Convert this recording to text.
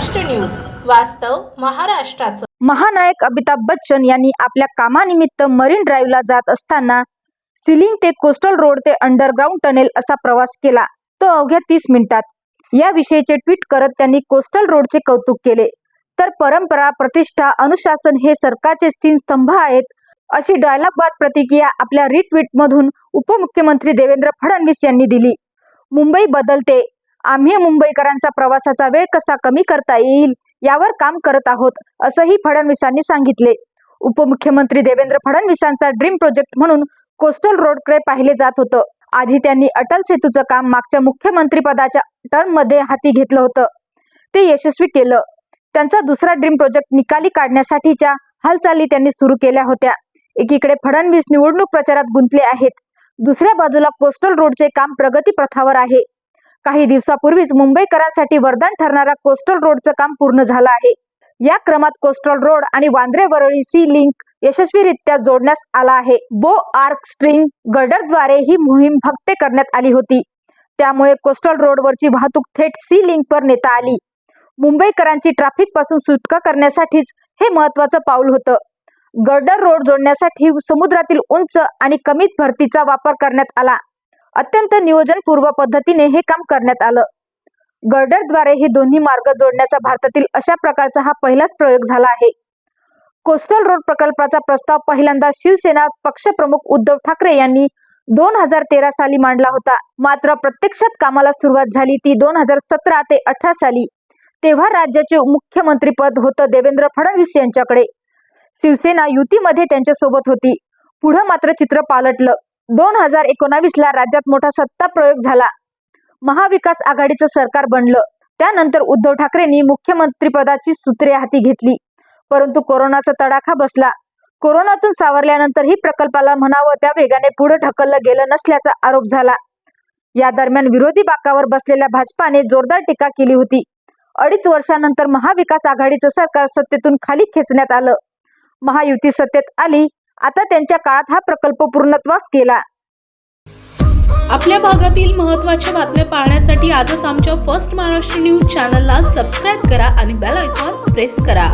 वास्तव महाराष्ट्राचं. महानायक अमिताभ बच्चन यांनी आपल्या कामानिमित्त मरीन ड्राईव्हला जात असताना सिलिंग ते कोस्टल रोड ते अंडरग्राऊंड टनेल असा प्रवास केला. तो अवघ्या तीस मिनिटात. याविषयीचे ट्विट करत त्यांनी कोस्टल रोडचे कौतुक केले. तर परंपरा प्रतिष्ठा अनुशासन हे सरकारचे तीन स्तंभ आहेत अशी डायलॉगवाद प्रतिक्रिया आपल्या रिट्विटमधून उपमुख्यमंत्री देवेंद्र फडणवीस यांनी दिली. मुंबई बदलते. आम्ही मुंबईकरांचा प्रवासाचा वेळ कसा कमी करता येईल यावर काम करत आहोत असंही फडणवीसांनी सांगितले. उपमुख्यमंत्री देवेंद्र फडणवीसांचा ड्रीम प्रोजेक्ट म्हणून कोस्टल रोडकडे पाहिले जात होतं. आधी त्यांनी अटल सेतूचं काम मागच्या मुख्यमंत्री पदाच्या टर्ममध्ये हाती घेतलं होतं. ते यशस्वी केलं. त्यांचा दुसरा ड्रीम प्रोजेक्ट निकाली काढण्यासाठीच्या हालचाली त्यांनी सुरू केल्या होत्या. एकीकडे फडणवीस निवडणूक प्रचारात गुंतले आहेत. दुसऱ्या बाजूला कोस्टल रोडचे काम प्रगती पथावर आहे. काही दिवसापूर्वीच मुंबईकरांसाठी वरदान ठरणारा कोस्टल रोडचं काम पूर्ण झालं आहे. या क्रमात कोस्टल रोड आणि वांद्रे वरळी सी लिंक यशस्वीरित्या जोडण्यास आला आहे. बो आर्क स्ट्रिंग गर्डरद्वारे ही मोहीम भक्ते करण्यात आली होती. त्यामुळे कोस्टल रोडवरची वाहतूक थेट सी लिंकवर नेता आली. मुंबईकरांची ट्रॅफिकपासून सुटका करण्यासाठीच हे महत्वाचं पाऊल होतं. गर्डर रोड जोडण्यासाठी समुद्रातील उंच आणि कमीत भरतीचा वापर करण्यात आला. अत्यंत नियोजनपूर्व पद्धतीने हे काम करण्यात आलं. गर्डरद्वारे हे दोन्ही मार्ग जोडण्याचा भारतातील अशा प्रकारचा हा पहिलाच प्रयोग झाला आहे. कोस्टल रोड प्रकल्पाचा प्रस्ताव पहिल्यांदा शिवसेना पक्षप्रमुख उद्धव ठाकरे यांनी दोन हजार तेरा साली मांडला होता. मात्र प्रत्यक्षात कामाला सुरुवात झाली ती दोन हजार सतरा ते अठरा साली. तेव्हा राज्याचे मुख्यमंत्रीपद होतं देवेंद्र फडणवीस यांच्याकडे. शिवसेना युतीमध्ये त्यांच्यासोबत होती. पुढं मात्र चित्र पालटलं. दोन हजार एकोणावीस ला राज्यात मोठा सत्ता प्रयोग झाला. महाविकास आघाडीचं सरकार बनलं. त्यानंतर उद्धव ठाकरेंनी मुख्यमंत्रीपदाची सूत्रे हाती घेतली. परंतु कोरोनाचा तडाखा बसला. कोरोनातून सावरल्यानंतरही प्रकल्पाला म्हणावं त्या वेगाने पुढे ढकललं गेलं नसल्याचा आरोप झाला. या दरम्यान विरोधी बाकावर बसलेल्या भाजपाने जोरदार टीका केली होती. अडीच वर्षानंतर महाविकास आघाडीचं सरकार सत्तेतून खाली खेचण्यात आलं. महायुती सत्तेत आली आता त्यांच्या काळात हा प्रकल्प पूर्णत्वास गेला. आपल्या भागातील महत्त्वाच्या बातम्या पाहण्यासाठी आजच आमच्या फर्स्ट महाराष्ट्र न्यूज चॅनलला सबस्क्राईब करा आणि बेल आयकॉन प्रेस करा.